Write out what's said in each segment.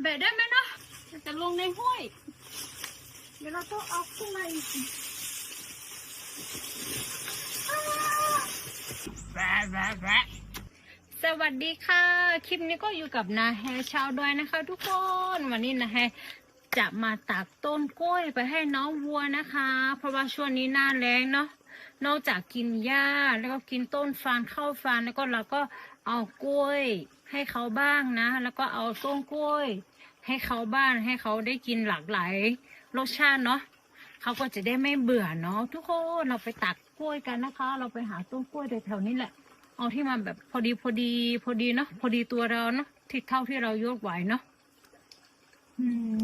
แบะได้ไหมเนาะจะลงในห้วย เดี๋ยวเราต้องเอาขึ้นมาอีกแบะแบะแบะสวัสดีค่ะ คลิปนี้ก็อยู่กับนาแฮชาวดอยนะคะ ทุกคน วันนี้นาแฮจะมาตักต้นกล้วยไปให้น้องวัวนะคะ เพราะว่าช่วงนี้หน้าแรงเนาะ นอกจากกินหญ้าแล้วก็กินต้นฟานข้าวฟานแล้วก็เราก็เอากล้วยให้เขาบ้างนะ แล้วก็เอาต้นกล้วย ให้เขาบ้างให้เขาได้กินหลากหลายรสชาติเนาะเขาก็จะได้ไม่เบื่อเนาะทุกคนเราไปตักกล้วยกันนะคะ เราไปหาต้นกล้วยแถวๆนี้แหละ เอาที่มันแบบพอดีพอดีพอดีเนาะพอดีตัวเราเนาะที่เท่าที่เรายกไหวเนาะอืม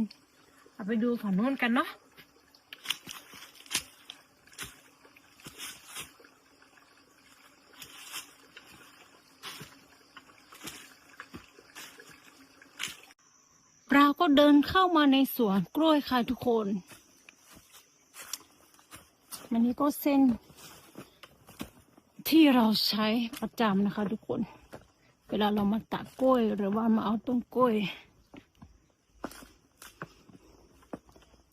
เอาไปดูฝั่งนู้นกันเนาะ เราก็เดินเข้ามาในสวนกล้วยค่ะทุกคนอันนี้ก็เส้น ที่เราใช้ประจำนะคะ ทุกคน เวลาเรามาตักกล้วยหรือว่ามาเอาต้นกล้วย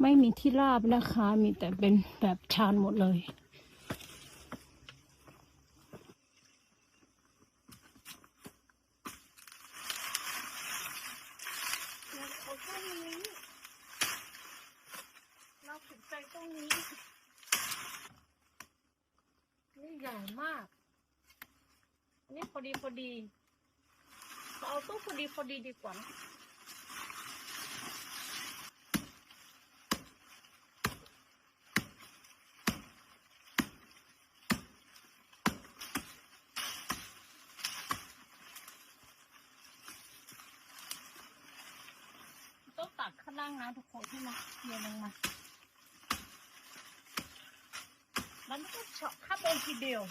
ไม่มีที่ราบนะคะ มีแต่เป็นแบบชานหมดเลย เราตรงนี้เราถึงใจตรงนี้ นี่ใหญ่ มาก อันนี้พอดีพอดีเอาตู้พอดีพอดีดีกว่านะต้องตักข้างล่างนะทุกคนที่มาเรียนลงมา แล้ว มันก็เฉาะข้าบนทีเดียว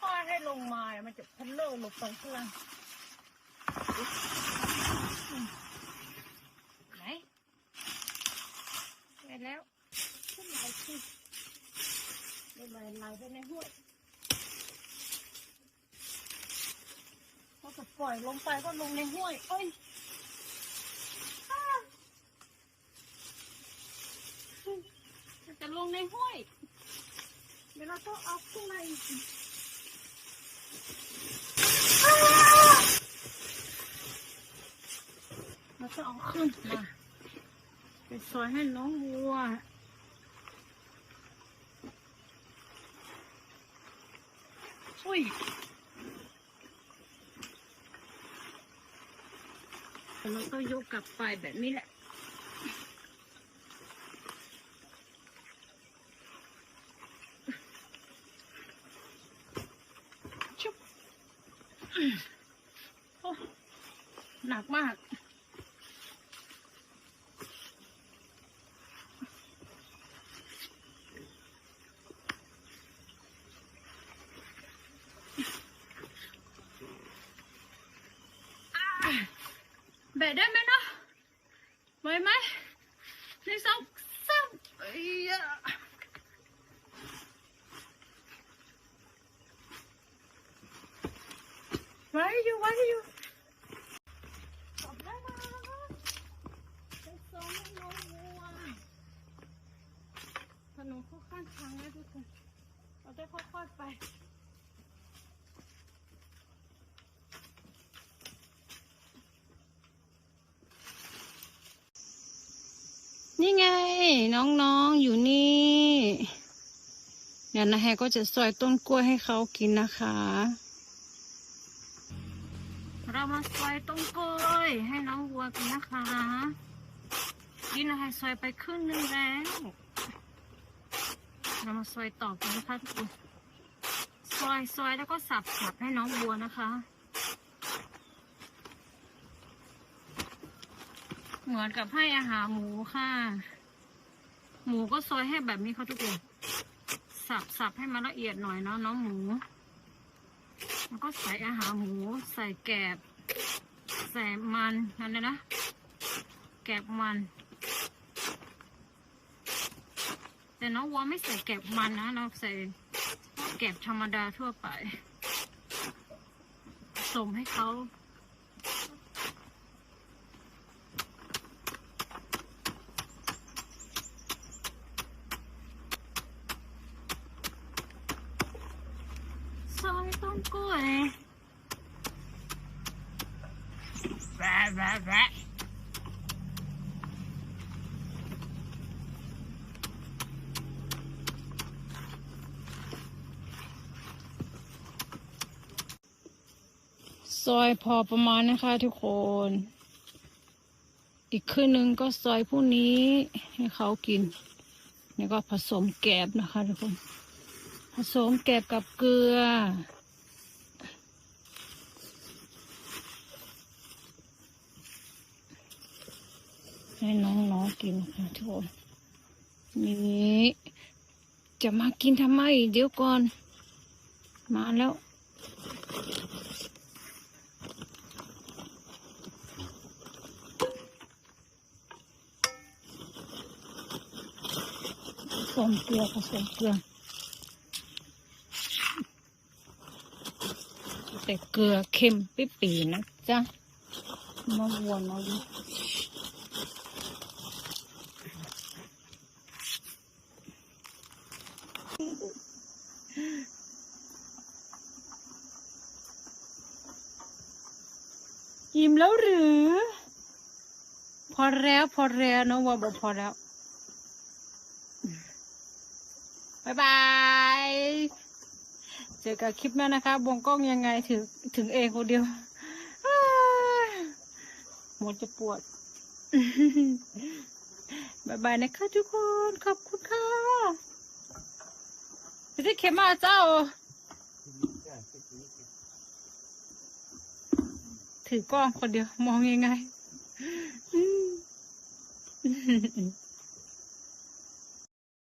ค่อยให้ลงมา มันจะพันเลอร์ลงไปข้างล่างไหนไปแล้ว ขึ้นไปขึ้น ไหลไปในห้วยพอจะปล่อยลงไปก็ลงในห้วยเอ้ยอจะลงในห้วย เดี๋ยวเราต้องเอาขึ้นมาอีกเราจะเอาขึ้นมาไปซอยให้น้องวัว อุ้ยเราก็ยกกลับไปแบบนี้แหละชุบโอ้หนักมาก บะได้ไหมเนาะไหวไหมหนึ่งสองสามเอ้ยะไหวอยู่ไหวอยู่ตอบได้มาเป็นโซนให้น้องวัวถนนเข้าข้างทางนะทุกคนเราได้ค่อยๆไป นี่ไง น้องๆอยู่นี่เดี๋ยวนะแฮก็จะซอยต้นกล้วยให้เขากินนะคะ เรามาซอยต้นกล้วยให้น้องวัวกินนะคะนี่นะแฮซอยไปครึ่งหนึงแล้ว เรามาซอยต่อกันนะคะทุกคนซอยซอยแล้วก็สับสับให้น้องวัวนะคะเหมือนกับให้อาหารหมูค่ะ หมูก็ซอยให้แบบนี้เขาทุกคนสับสับให้มันละเอียดหน่อยเนาะน้องหมู แล้วก็ใส่อาหารหมู ใส่แกบ ใส่ส่มันอะไรนะ แกบมัน แต่น้องวัวไม่ใส่แกบมันนะเราใส่แกบธรรมดาทั่วไปสมให้เขา ต้นกล้วยแวะแวะแวะซอยพอประมาณนะคะทุกคน อีกครึ่งหนึ่งก็ซอยพวกนี้ให้เขากิน แล้วก็ผสมแกบนะคะทุกคน ผสมแกบกับเกลือ ให้น้องๆกินนะคะทุกคนนี่จะมากินทำไม เดี๋ยวก่อน มาแล้ว ผสมเกลือผสมเกลือแต่เกลือเค็มปิปีนะจ๊ะมาวนเอาดิ อิ่มแล้วหรือ พอแล้วพอแล้วน้องว่าบอกพอแล้วบายบาย เจอกับคลิปหน้านะคะบวงกล้องยังไงถึงถึงเองคนเดียวหมดจะปวดบายบายนะคะทุกคน ขอบคุณค่ะไปที่เข็มมาเจ้า ถือกล้องคนเดียว มองยังไง